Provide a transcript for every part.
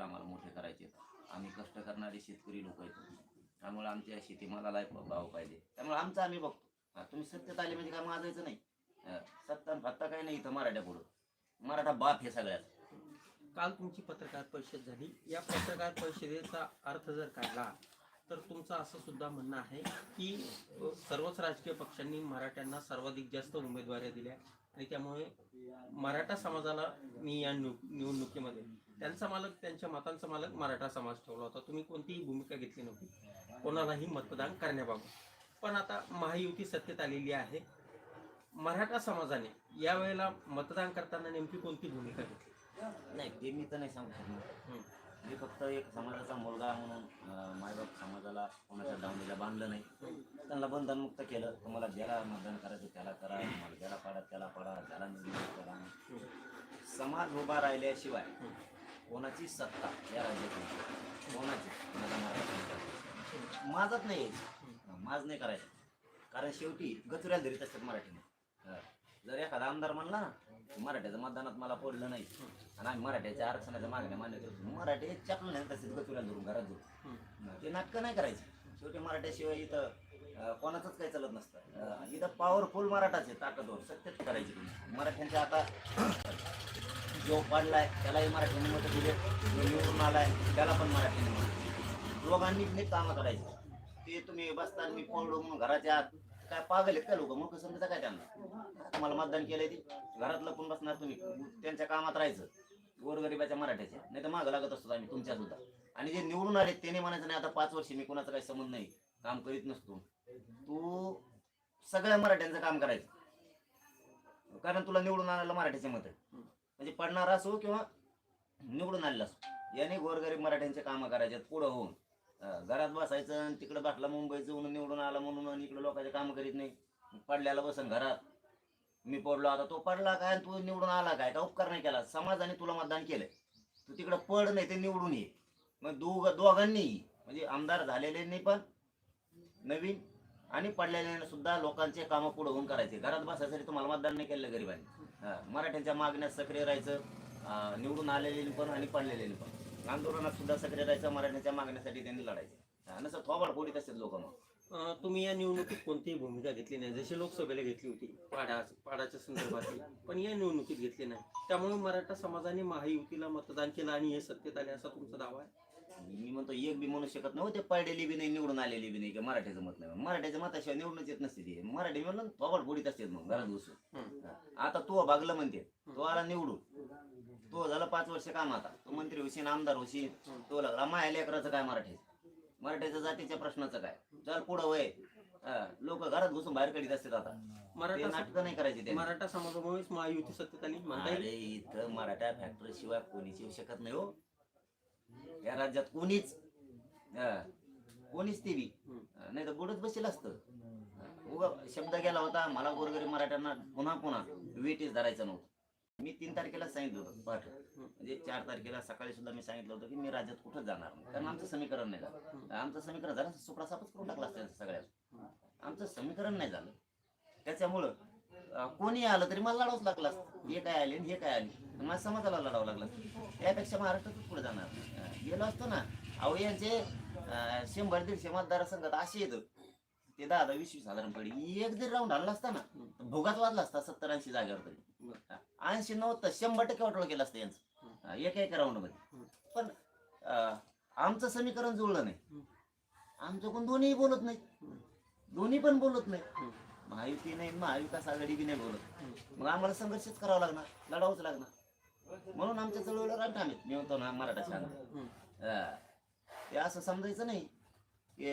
आम्हाला मोठे करायचे आहेत. आम्ही कष्ट करणारे शेतकरी लोक आहेत. त्यामुळे आमच्या शेतीमालाला भाव पाहिजे. त्यामुळे आमचं आम्ही बघतो. तुम्ही सत्तेत आले म्हणजे काय माजायचं नाही. सत्ता फत्ता काही नाही इथं मराठ्या पुढं. मराठा बाप हे सगळ्यात. काल तुमची पत्रकार परिषद झाली. या पत्रकार परिषदेचा अर्थ जर काढला तर तुमचं असं सुद्धा म्हणणं आहे की सर्वच राजकीय पक्षांनी मराठ्यांना सर्वाधिक जास्त उमेदवाऱ्या दिल्या आणि त्यामुळे मराठा समाजाला मी या निव- निवडणुकीमध्ये त्यांचा मालक त्यांच्या मतांचा मालक मराठा समाज ठेवला होता. तुम्ही कोणतीही भूमिका घेतली नव्हती. कोणालाही मतदान करण्याबाबत. पण आता महायुती सत्तेत आलेली आहे. मराठा समाजाने यावेळेला मतदान करताना नेमकी कोणती भूमिका घेतली? नाही ते मी तर नाही सांगू हं. मी फक्त एक समाजाचा मुलगा म्हणून मायबाप समाजाला कोणाच्या दावणीला बांधलं नाही. त्यांना बंधनमुक्त केलं. तुम्हाला ज्याला मतदान करायचं त्याला करा. तुम्हाला ज्याला पाडा त्याला पाडा. ज्याला निर्णय करा. समाज उभा राहिल्याशिवाय कोणाची सत्ता या राज्यात. कोणाची? मराठा माझाच नाही यायची. माझ नाही करायचं. कारण शेवटी गचुऱ्याला धरीत असतात मराठीने. जर एखादा आमदार म्हणला ना मराठ्याचं मतदानात मला पडलं नाही. आणि आम्ही मराठ्याच्या आरक्षणाच्या मागण्या मान्य करतो. मराठी चपलं नाही तसेच गचुऱ्याला धरून घरात जाऊ ते नाटकं नाही करायची. शेवटी मराठ्याशिवाय इथं कोणाचंच काही चालत नसतं. इथं पॉवरफुल मराठाच आहे ताकदवर सत्यच करायची तुम्ही. मराठ्यांच्या आता जो पडलाय त्यालाही मराठी मत दिले. जो निवडून आलाय त्याला पण मराठी मत लोकांनी दोघांनी नीट कामं करायची. ते तुम्ही बसता मी पडलो म्हणून घराच्या आत. काय पागल आहेत का लोक? मग समजा काय त्यांना? तुम्हाला मतदान केलंय ते? घरात लपून बसणार तुम्ही. त्यांच्या कामात राहायचं. गोरगरिबाच्या मराठ्याच्या नाही तर मागं लागत असतो आम्ही तुमच्या सुद्धा आणि जे निवडून आले त्याने म्हणायचं नाही आता पाच वर्ष मी कोणाचा काही संबंध नाही. काम करीत नसतो. तू सगळ्या मराठ्यांचं काम करायचं. कारण तुला निवडून आणायला मराठ्याचे मत आहे. म्हणजे पडणारा असो किंवा निवडून आलेला असो. याने गोरगरीब मराठ्यांचे कामं करायचे पुढं होऊन. घरात बसायचं आणि तिकडं बाटला मुंबईचं म्हणून निवडून आला म्हणून आणि इकडं लोकांचे कामं करीत नाही. पडल्याला बसन घरात. मी पडलो आता तो पडला काय तू निवडून आला काय? का उपकार नाही केला? समाजाने तुला मतदान केलंय. तू तिकडं पड नाही ते निवडून ये. मग दोघ दोघांनी म्हणजे आमदार झालेले नाही पण नवीन आणि पडलेल्याने सुद्धा लोकांचे कामं पुढे होऊन करायचे. घरात बसायसाठी तुम्हाला मतदान नाही केलं गरिबांनी. मराठ्यांच्या मागण्यात सक्रिय राहायचं निवडून आलेले पण आणि पडलेले पण. आंदोलनात सुद्धा सक्रिय राहायचं मराठ्यांच्या मागण्यासाठी त्यांनी लढायचे. नसं थोबाड फोडीत असतात लोक मग. तुम्ही या निवडणुकीत कोणतीही भूमिका घेतली नाही. जशी लोकसभेला घेतली होती पाडा पाडाच्या संदर्भातील पण या निवडणुकीत घेतली नाही. त्यामुळे मराठा समाजाने महायुतीला मतदान केलं आणि हे सत्तेत आले असा तुमचा दावा आहे? मी म्हणतो एक बी म्हणू शकत नाही हो, ते पडलेली बी नाही निवडून आलेली बी नाही की मराठ्याचं मत नाही. मराठ्याच्या मताशिवाय निवडूनच येत नसते ती. मराठी म्हणलं थोबाड फोडीत असतात मग घरात हम्म. आता तो भागलं म्हणते तो आला निवडून. तो झाला पाच वर्ष काम आता. तो मंत्री होशील आमदार होशील तो लागला माया लेकराचं काय मराठी मराठ्याच्या जातीच्या प्रश्नाचं काय? चल पुढं वय. लोक घरात घुसून बाहेर काढीत असतात आता. मराठा नाटक नाही करायचे ते मराठा समाजामुळेच महायुती सत्तेत आली म्हणता येईल. इथं मराठा फॅक्टरी शिवाय कोणीच येऊ शकत नाही हो. या राज्यात कोणीच कोणीच ती नाही तर बुडत बसेल असतं. उगा शब्द गेला होता मला गोरगरीब मराठ्यांना पुन्हा पुन्हा वेटीस धरायचं नव्हतं. मी तीन तारखेला सांगितलं होतं पाठ. म्हणजे चार तारखेला सकाळी सुद्धा मी सांगितलं होतं की मी राज्यात कुठं जाणार नाही. कारण आमचं समीकरण नाही झालं. आमचं समीकरण झालं सुपडा सापच करून टाकला असतं सगळ्यात आमचं समीकरण नाही झालं. त्याच्यामुळं कोणी आलं तरी मला लढावंच लागलं असतं. हे काय आले आणि हे काय आले? मला समाजाला लढावं लागलं त्यापेक्षा यापेक्षा महाराष्ट्रातच पुढे जाणार. गेलो असतो ना अहो यांचे शंभर दीडशे मतदारसंघात असे येतं ते दहा दहा वीस वीस एक जरी राऊंड हल्ला असता ना भोगात वाजला असता सत्तर ऐंशी जागेवर तरी. ऐंशी नव्वद तर शंभर टक्के वाटोळ केलं असतं यांचं. एका एका राऊंडमध्ये. पण आमचं समीकरण जुळलं नाही. आमचं कोण दोन्ही बोलत नाही दोन्ही पण बोलत नाही महायुती नाही महाविकास आघाडी बी नाही बोलत. मग आम्हाला संघर्षच करावा लागणार लढावंच लागणार. म्हणून आमच्या चळवळीला ठाम आहेत मी म्हणतो ना मराठा शांत. हा. ते असं समजायचं नाही. की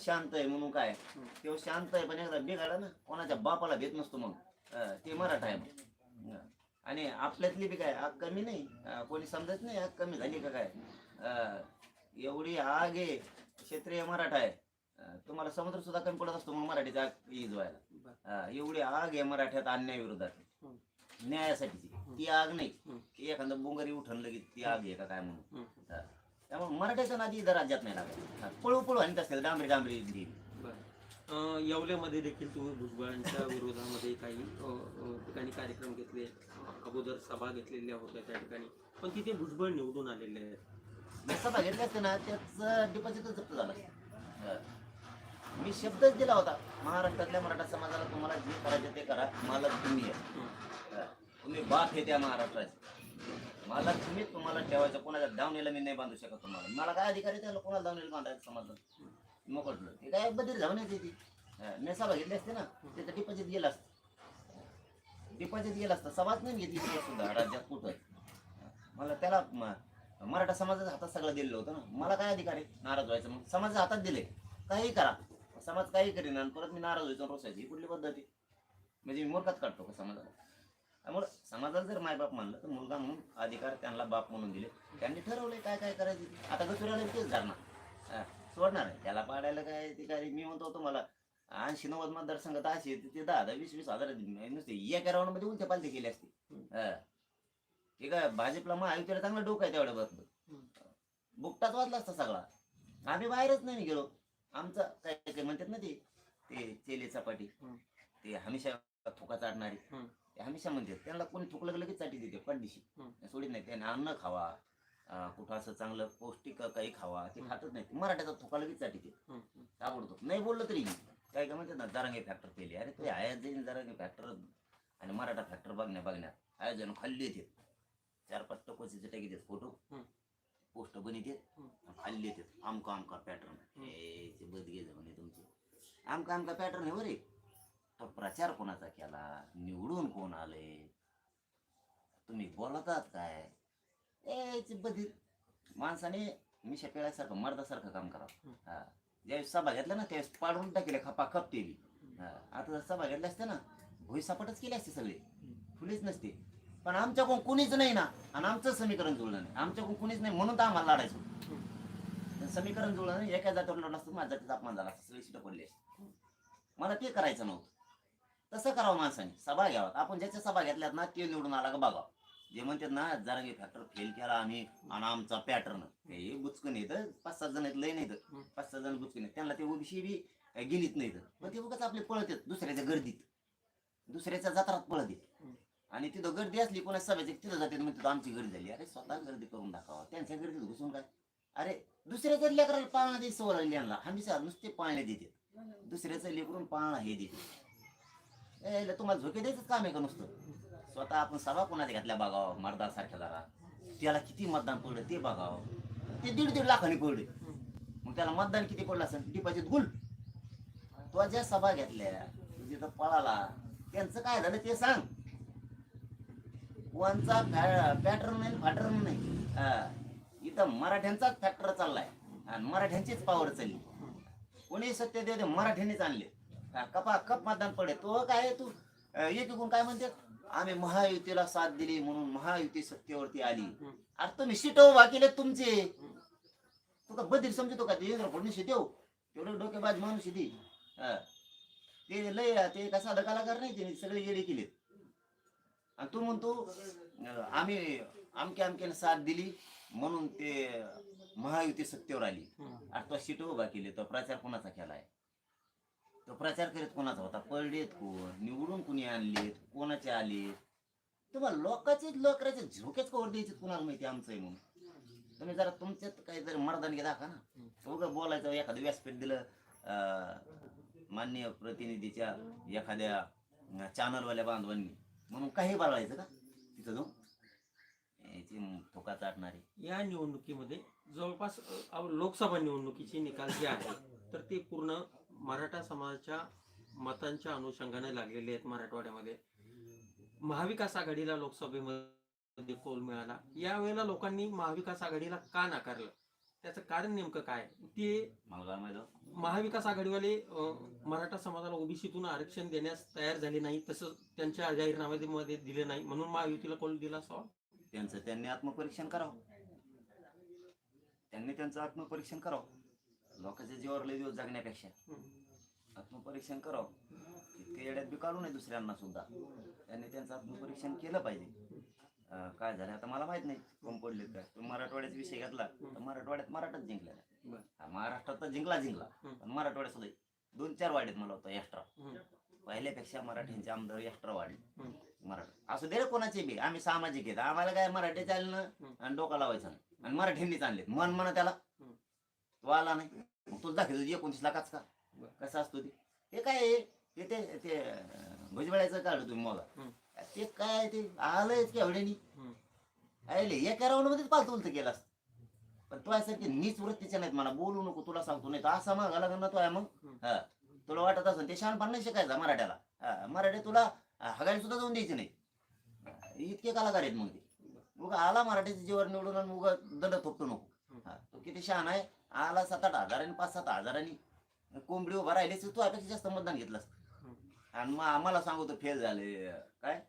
शांत आहे म्हणून काय? तेव्हा शांत आहे पण एकदा बिघाडा ना कोणाच्या बापाला भेट नसतो मग ते मराठा आहे मग. आणि आपल्यातली बी काय आग कमी नाही. कोणी समजत नाही आग कमी झाली का काय? एवढी आग आहे क्षेत्रीय मराठा आहे. तुम्हाला समुद्र सुद्धा कमी पडत असतो मग मराठीचा आग इजवायला एवढी आग आहे मराठ्यात अन्याय विरोधात न्यायासाठीची. ती आग नाही की एखादं बोंगरी उठण लगेच ती आग आहे का काय म्हणून. हा. त्यामुळे मराठ्याचा नादी इथं राज्यात नाही लागत. हा, पळू पळू आणत असतील डांबरी डांबरी देवी. अं, येवल्यामध्ये देखील तुम्ही भुजबळांच्या विरोधामध्ये काही अं, अं, ठिकाणी कार्यक्रम घेतले अं, अगोदर सभा घेतलेल्या होत्या त्या ठिकाणी. पण तिथे भुजबळ निवडून आलेले आहेत. सभा घेतली असते ना त्याचं डिपॉझिटच जप्त झालं. हं. मी शब्दच दिला होता महाराष्ट्रातल्या मराठा समाजाला तुम्हाला जे करायचं ते करा मला तुम्ही आहे बाप हे त्या महाराष्ट्राचे. मला तुम्ही तुम्हाला ठेवायचं कोणाच्या दावणीला मी नाही बांधू शकत तुम्हाला. मला काय अधिकार आहे त्याला कोणाला दावणीला बांधायचं समजलं? मोकटलं ते काय बदल जाऊन येते ती. मी सभा घेतली असते ना त्याचं डिपॉझिट गेलं असतं. डिपॉझिट गेलं असतं. सभाच नाही घेतली तिथे सुद्धा राज्यात कुठं. मला त्याला म- मराठा समाजाच्या हातात सगळं दिलेलं होतं ना. मला काय अधिकार आहे? नाराज व्हायचं मग. समाजाच्या हातात दिले. काही करा. समाज काही करेन आणि परत मी नाराज व्हायचो रोसायची. ही कुठली पद्धती म्हणजे मी मूर्खात काढतो का समाजाला? त्यामुळे समाजाला जर मायबाप मानलं तर मुलगा म्हणून अधिकार त्यांना बाप म्हणून दिले. त्यांनी ठरवलंय काय काय करायचं. आता गचुऱ्याला तेच धरणार. सोडणार आहे. त्याला पाडायला काय ते काय? मी म्हणतो तुम्हाला ऐंशी नव्वद मतदारसंघात असे आहेत, ते दहा दहा वीस वीस हजार. नुसते एका राऊंडमध्ये उलटे पालते केले असते हा. हे काय भाजपला महायुतीला चांगलं डोकं आहे तेवढं बघ बुकटाच वाजला असता सगळा. आम्ही बाहेरच नाही गेलो आमचं काय काय म्हणतात ना ते चेले चपाटी. ते हमेशा थुका हम्म. ते हमेशा म्हणतात त्यांना कोणी थुकलं की लगेच चाटी देते पंडिशी हम्म. सोडित नाही. त्याने अन्न खावा कुठं असं चांगलं पौष्टिक काही खावा ते खातच नाही मराठ्याचा थुका लगेच चाटी ते हम्म. आवडतो नाही बोललं तरी काय काय म्हणतात ना जरांगे फॅक्टर केली. अरे ते आयात जाईन जरांगे फॅक्टर आणि मराठा फॅक्टर बघण्या बघण्यात आयोजन खाल्ली येते चार पाच टकोचे टाकी देत फोटो. पोस्ट बनित हम्म. खाल्ली येते आमका आमका पॅटर्न. हे ते बदगे म्हणे तुमचे. आमका आमका पॅटर्न आहे बरे तो प्रचार कोणाचा केला? निवडून कोण आले? तुम्ही बोलतात काय? ए बधीर माणसाने मिशा पिळासारखं मर्दासारखं काम करावं. हा. ज्यावेळेस सभा घेतल्या ना त्यावेळेस पाडून टाकले खपा खप हा, आता जर सभा घेतल्या असत्या ना भुईसापटच केले असते सगळे. फुलेच नसते. पण आमच्याकडून कुणीच नाही ना आणि आमचं समीकरण जुळलं नाही. आमच्याकडून कुणीच नाही म्हणून तर आम्हाला लढायचं. समीकरण जुळलं नाही एका जातीवर लढलं असतं माझ्या जातीचा अपमान झाला असता सगळे शिटं पडले असते. मला ते करायचं नव्हतं. तसं करावं माणसाने. सभा घ्यावात. आपण ज्याच्या सभा घेतल्यात ना ते निवडून आला का बघा. जे म्हणतात ना जरांगी फॅक्टर फेल केला आम्ही आणि आमचा पॅटर्न हे बुचकन येतं पाच सात जण लय नाही. पाच सात जण बुचकन आहेत त्यांना ते ओबीसी बी गेलीत नाही पण ते उगाच आपले पळत आहेत दुसऱ्याच्या गर्दीत. दुसऱ्याच्या जत्रात पळत हम्म. आणि तिथं गर्दी असली कोणा सभेची तिथं जाते मग तिथं आमची गर्दी झाली. अरे स्वतः गर्दी करून दाखवा. त्यांच्या गर्दीत घुसून काय? अरे दुसऱ्याच्या लेकराला पाळणा दे सवय यांना. हमेशा नुसते पाळणे देते दुसऱ्याचं लेकरून पाळणा हे देते ए, तुम्हाला झोके द्यायचं काम आहे का नुसतं? स्वतः आपण सभा कोणाच्या घातल्या बघावं मर्दासारख्या जरा. त्याला किती मतदान पडलं ते बघावं ते दीड दीड लाखाने पडले. मग त्याला मतदान किती पडलं असेल? डिपॉझिट गुल. तो ज्या सभा घेतल्या जिथं पळाला त्यांचं काय झालं ते सांग. कोणचा पॅटर्न नाही फॅटर्न नाही. हा. इथं मराठ्यांचाच फॅक्टर चाललाय. आणि मराठ्यांचीच पावर चालली. कोणी सत्य देऊ दे मराठ्यांनीच आणले. कपा कप मतदान पडे तो काय तू? अं, एकीकडून काय म्हणतात आम्ही महायुतीला साथ दिली म्हणून महायुती सत्तेवरती आली. अरे तुम्ही सीट उभा केले तुमचे. तू का बदल समजतो का? ते फडणवीस देऊ. तेवढं डोकेबाज माणूस आहे ती. हा. ते लय ते कसा कलाकार नाही ते सगळे येडे केलेत. आणि तू म्हणतो आम्ही अमक्या अमक्याने साथ दिली म्हणून ते महायुती सत्तेवर आली. अरे तो सीट उभा केली तो प्रचार कोणाचा केलाय? तो प्रचार करीत कोणाचा होता? पडलेत कोण? निवडून कुणी आणलेत? कोणाचे आले तुम्हाला लोकांचे लोकांचे झोकेच कवर द्यायचे कुणाला माहिती आमचं आहे म्हणून? तुम्ही जरा तुमच्यात काहीतरी मर्दानगी दाखवा ना. उगा बोलायचं एखादं व्यासपीठ दिलं मान्य माननीय प्रतिनिधीच्या एखाद्या चॅनलवाल्या बांधवांनी. म्हणून काही बोलायचं का? तिथं जाऊन? याची थोका चाटणारी. या निवडणुकीमध्ये जवळपास लोकसभा निवडणुकीचे निकाल जे आहेत तर ते पूर्ण मराठा समाजाच्या मतांच्या अनुषंगाने लागलेले आहेत मराठवाड्यामध्ये. महाविकास आघाडीला लोकसभेमध्ये कौल मिळाला. यावेळेला लोकांनी महाविकास आघाडीला का नाकारलं? त्याचं कारण नेमकं काय? ते माहिती महाविकास आघाडीवाले मराठा समाजाला ओबीसीतून आरक्षण देण्यास तयार झाले नाही तसं त्यांच्या जाहीरनाम्यामध्ये दिले नाही म्हणून महायुतीला कौल दिला असावा त्यांचं त्यांनी आत्मपरीक्षण करावं. त्यांनी त्यांचं आत्मपरीक्षण करावं. लोकांच्या जीवावर लय दिवस जगण्यापेक्षा. आत्मपरीक्षण करावं. इतके येड्यात बी काढू नये दुसऱ्यांना सुद्धा. त्यांनी त्यांचं आत्मपरीक्षण केलं पाहिजे. काय झालं आता मला माहीत नाही. कोण पडले काय तुम्ही मराठवाड्याचा विषय घेतला. तर मराठवाड्यात मराठाच जिंकला. हा, महाराष्ट्रात तर जिंकला जिंकला. पण मराठवाड्यात सुद्धा दोन चार वाढेत मला होतं एक्स्ट्रा. पहिल्यापेक्षा मराठ्यांचे आमदार एक्स्ट्रा वाढले. मराठा. असू दे कोणाचे बी. आम्ही सामाजिक आहेत. आम्हाला काय मराठी चालणं. आणि डोका लावायचं आणि मराठ्यांनीच आणले मन म्हणा त्याला. तो आला नाही. मग तो दाखवतो एकोणतीस लाखाच का. कसं असतो ते? हे काय आहे? ते ते ते अं, भुजबळाचं काढलं तुम्ही मला. ते काय ते? आलंयच की एवढ्यानी. हम्म. आले एका राऊंड मध्येच पालतू उलट केला पण तो यासारखी नीच वृत्तीच्या नाहीत मला बोलू नको तुला सांगतो नाही तर असा मागा लागला ना तो आहे मग. हम्म. हा. तुला वाटत असेल ते शहाणपण नाही शिकायचा मराठ्याला. हा मराठी तुला हगायला सुद्धा जाऊन द्यायची नाही. इतके कलाकार आहेत मग ते. मग आला मराठीच्या जीवर निवडून आणि मग दंड थोपतो नको. हा, तो किती शहाणा आहे. आला सात आठ हजारांनी पाच सात हजारांनी. कोंबडी उभा राहिली तू अपेक्षा जास्त मतदान घेतलं असतं. आणि मग आम्हाला सांगतो फेल झाले. काय?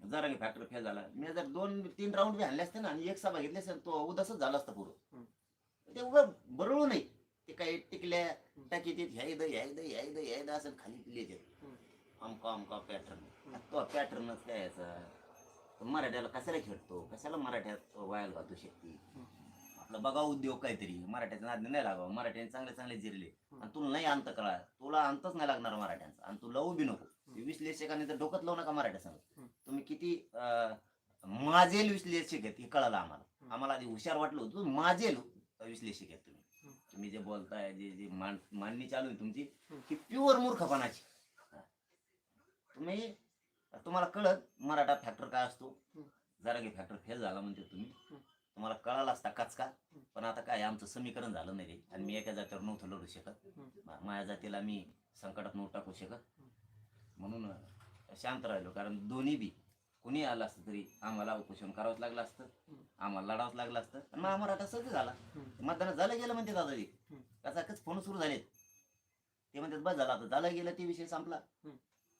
जरा फॅक्टर फेल झाला. मी जर दोन तीन राऊंड बी आणले असते ना आणि एक सभा घेतली असते ना, तो उदासच झाला असता पूर्ण. ते उगं बरळू नाही. ते काही टिकल्या टाकी ते ह्या इथं ह्या इथं ह्या इथं ह्या इथं असं खाली लिहिते. अमका अमका पॅटर्न तो पॅटर्नच काय याचा मराठ्याला कशाला खेळतो? कशाला मराठ्यात वायाला घालतो शक्ती आपलं बघा उद्योग काहीतरी. मराठ्याचा नाद नाही लागावं. मराठ्याने चांगले चांगले जिरले. आणि तुला नाही अंत कळा. तुला अंतच नाही लागणार मराठ्यांचा. आणि तू लावू बी नको. विश्लेषकाने तर डोकत लावू नका मराठ्या. तुम्ही किती माजेल विश्लेषक आहेत हे कळालं आम्हाला. आम्हाला आधी हुशार वाटलं होतं. माजेल विश्लेषक आहेत तुम्ही. तुम्ही जे बोलताय जे जे मान मांडणी चालू आहे तुमची. ही. प्युअर मूर्खपणाची. तुम्ही तुम्हाला कळत मराठा फॅक्टर काय असतो. जरा की फॅक्टर फेल झाला म्हणजे तुम्ही. तुम्हाला कळाला असता कचका पण आता काय आमचं समीकरण झालं नाही रे. आणि मी एका जातीवर नव्हतं लढू शकत. माझ्या जातीला मी संकटात नव्हतं टाकू शकत. म्हणून शांत राहिलो. कारण दोन्ही बी कुणी आलं असतं तरी आम्हाला उपोषण करावंच लागलं असतं. आम्हाला लढावंच लागलं असतं. आणि मग मराठा सगळं झाला. मतदान झालं गेलं म्हणते दादाजी. कचाकच फोन सुरू झालेत. ते म्हणतात बस झाला आता झालं गेलं ते विषय संपला.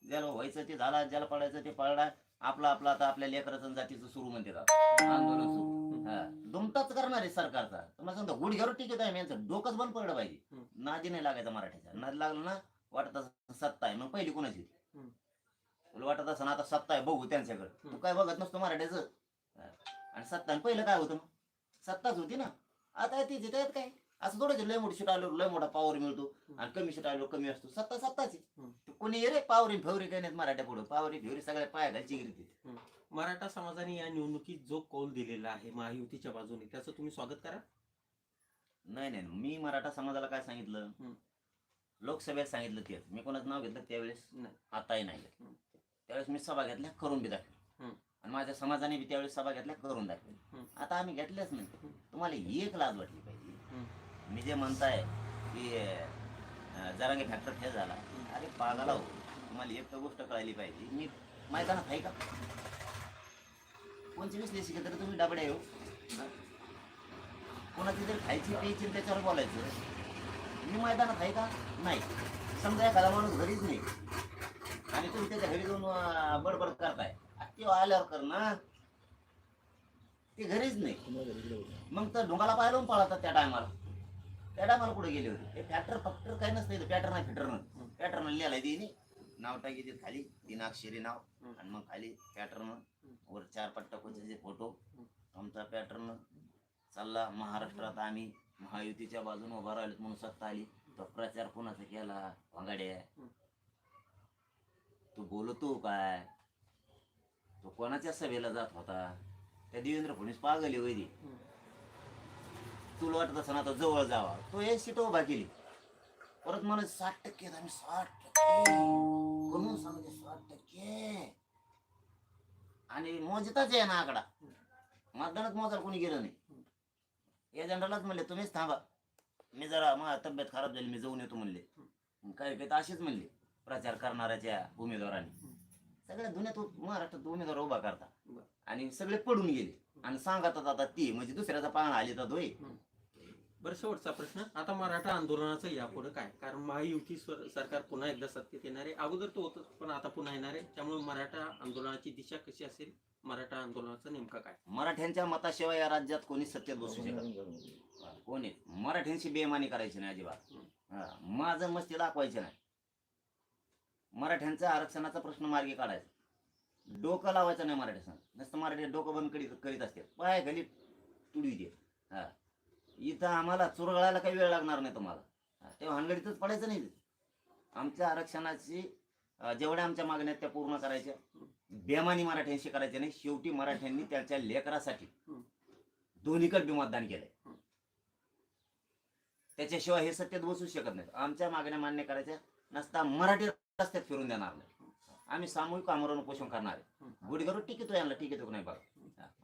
ज्याला व्हायचं ते झाला ज्याला पडायचं ते पडला आपला आपला आता आपल्या लेकराचं जातीचं सुरू म्हणते. आंदोलन सुरू. दुमताच करणार आहे सरकारचा. तुम्हाला सांगतो गुडघ्यावर टिकत आहे यांचं डोकंच बंद पडलं पाहिजे. नादी नाही लागायचा मराठीचा. नादी लागला ना वाटत सत्ता आहे. मग पहिली कोणाची. तुला वाटत असं आता सत्ता आहे बघू त्यांच्याकडे. तू. काय बघत नसतो मराठ्याचं हा. आणि सत्ता आणि पहिलं काय होतं मग? सत्ताच होती ना. आता तीच त्यात काय? असं थोडं लय मोठी शूट आल्यावर लय मोठा पॉवर मिळतो आणि कमी शूट आल्यावर कमी असतो. सत्ता सत्ताच कोणी ये रे पावरी फेवरी काही नाहीत मराठ्या पुढं पावरी फेवरी सगळ्या पाया घालची गिरती मराठा समाजाने या निवडणुकीत जो कौल दिलेला आहे महायुतीच्या बाजूने त्याचं तुम्ही स्वागत करा नाही नाही मी मराठा समाजाला काय सांगितलं हम्म. लोकसभेत सांगितलं तेच मी कोणाचं नाव घेतलं त्यावेळेस नाही. आताही नाही घेतलं हम्म. त्यावेळेस मी सभा घेतल्या करून बी दाखवली हम्म. आणि माझ्या समाजाने बी त्यावेळेस सभा घेतल्या करून दाखवली हम्म. आता आम्ही घेतल्याच नाही हम्म. तुम्हाला एक लाज वाटली पाहिजे हम्म. मी जे म्हणताय की अं, जरांगे फॅक्टर फेल झाला अरे पागाला हो तुम्हाला एक तर गोष्ट कळायली पाहिजे मी मैदानात आहे का कोणची विश्लेषक तरी तुम्ही डबडे येऊ हो. कोणाची तरी खायची प्यायची त्याच्यावर बोलायचं मी मैदानात आहे का? नाही. समजा एखादा माणूस घरीच नाही. आणि तुम्ही त्याच्या घरी जाऊन बडबड करताय. ते आल्यावर कर ना. ते घरीच नाही. मग तर ढोंगाला पाहिलं पळतात त्या टायमाला त्या टायमाला कुठे गेले होते? हे फॅक्टर फॅक्टर काही नसतं पॅटर्न आहे फिटरनं पॅटर्न लिहायला तिने. नाव टाकी देत खाली. तीन अक्षरी नाव. आणि मग खाली पॅटर्न वर चार पट्टकोचे फोटो आमचा पॅटर्न चालला. महाराष्ट्रात आम्ही महायुतीच्या बाजूने उभा राहिलो म्हणून सत्ता आली. तो प्रचार कोणाचा केला? वांगाड्या. तू बोलतो काय? तो कोणाच्या सभेला जात होता? त्या देवेंद्र फडणवीस पागली हम्म. तुला वाटत असं आता जवळ जावा. तो एक सीट उभा केली. परत मला साठ टक्के आम्ही साठ टक्के. म्हणून सांगते साठ टक्के. आणि मोजताच आहे ना आकडा. मतदानात मोजायला कोणी गेलं नाही. एजंडालाच म्हणले तुम्हीच थांबा. मी जरा मला तब्येत खराब झाली मी जाऊन येतो म्हणले. मग काही काही तर असेच म्हणले प्रचार करणाऱ्याच्या उमेदवारांनी सगळ्या उ- महाराष्ट्रात उमेदवार उभा करता. आणि सगळे पडून गेले. आणि सांगतात आता ती म्हणजे दुसऱ्याचा पाहणा आली तर दोय बरं शेवटचा प्रश्न. आता मराठा आंदोलनाचं यापुढे काय? कारण महायुती सरकार पुन्हा एकदा सत्तेत येणार. आहे अगोदर तो होतं पण आता पुन्हा येणार आहे. त्यामुळे मराठा आंदोलनाची दिशा कशी असेल? मराठा आंदोलनाचं नेमकं काय? मराठ्यांच्या मताशिवाय या राज्यात कोणी सत्तेत बसू शकत कोणी मराठ्यांशी बेमानी करायची नाही अजिबात. हा, माझं मस्ती दाखवायचं नाही. मराठ्यांचा आरक्षणाचा प्रश्न मार्गी काढायचा. डोकं लावायचं नाही मराठी नुसतं मराठी डोकं बंद करीत करीत असते. पाय खाली तुडवी दे. हा. इथं आम्हाला चुरगळायला काही वेळ लागणार नाही तुम्हाला. हा, तेव्हा हनगडीतच पडायचं नाही. आमच्या आरक्षणाची जेवढ्या आमच्या मागण्या आहेत त्या पूर्ण करायच्या. बेमानी मराठ्यांशी करायच्या नाही. शेवटी मराठ्यांनी त्यांच्या लेकरासाठी दोन्हीकडे बी मतदान केलंय. त्याच्याशिवाय हे सत्तेत बसू शकत नाही आमच्या मागण्या मान्य करायच्या नसता मराठी रस्त्यात फिरून देणार नाही. आम्ही सामूहिक आमरण पोषण करणार आहे. गुढीगरू टिकितो यांना टिकितो नाही बघा.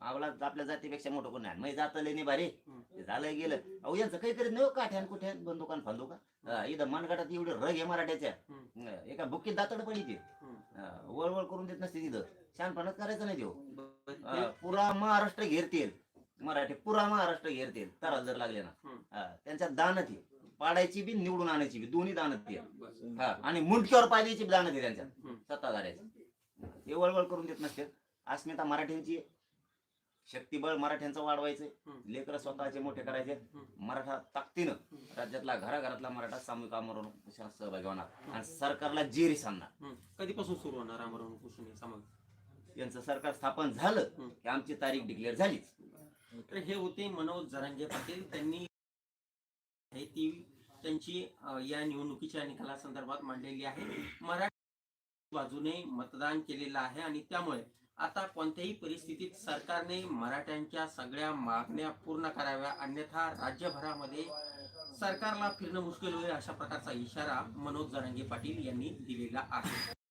आवला आपल्या जातीपेक्षा मोठं कोण नाही. मग जात नाही भारी ते झालं गेलं. अहो यांचं काही करीत नाही काठ्यान कुठ्यान बंदुकान फांदुका? हा, इथं मनगटात एवढे रग आहे मराठ्याच्या. हा, एका बुक्कीत दातड पण येते. हा, वळवळ करून देत नसते तिथं. शहाणपणाच करायचं नाही देऊ पुरा महाराष्ट्र घेरतील. मराठी पुरा महाराष्ट्र घेरतील. तर जर लागले ना. हम्म. हा, त्यांच्यात दानत आहे पाडायची बी निवडून आणायची बी. दोन्ही दानत आहे बरं. हा आणि मुंडक्यावर बी दानत आहे त्यांच्यात. हम्म. सत्ताधाऱ्याची. हे वळवळ करून देत नसते. अस्मिता मराठ्यांची आहे. शक्तिबळ मराठ्यांचं वाढवायचं. लेकर स्वतःचे मोठे करायचे. मराठा ताकदीनं. राज्यातला घराघरातला मराठा सामूहिक आमरण सहभागी होणार आणि सरकारला जेरी सांगणार. कधीपासून सुरू होणार आमरण उपोषण समाज यांचं सरकार स्थापन झालं. की आमची तारीख डिक्लेअर झालीच तर हे होते मनोज जरांगे पाटील त्यांनी हे ती त्यांची या निवडणुकीच्या निकालासंदर्भात मांडलेली आहे मराठी बाजूने मतदान केलेलं आहे आणि त्यामुळे आता कोणत्याही परिस्थितीत सरकारने मराठ्यांच्या सगळ्या मागण्या पूर्ण कराव्या अन्यथा राज्यभरामध्ये सरकारला फिरणं मुश्किल होईल अशा प्रकारचा इशारा मनोज जरांगे पाटील यांनी दिलेला आहे.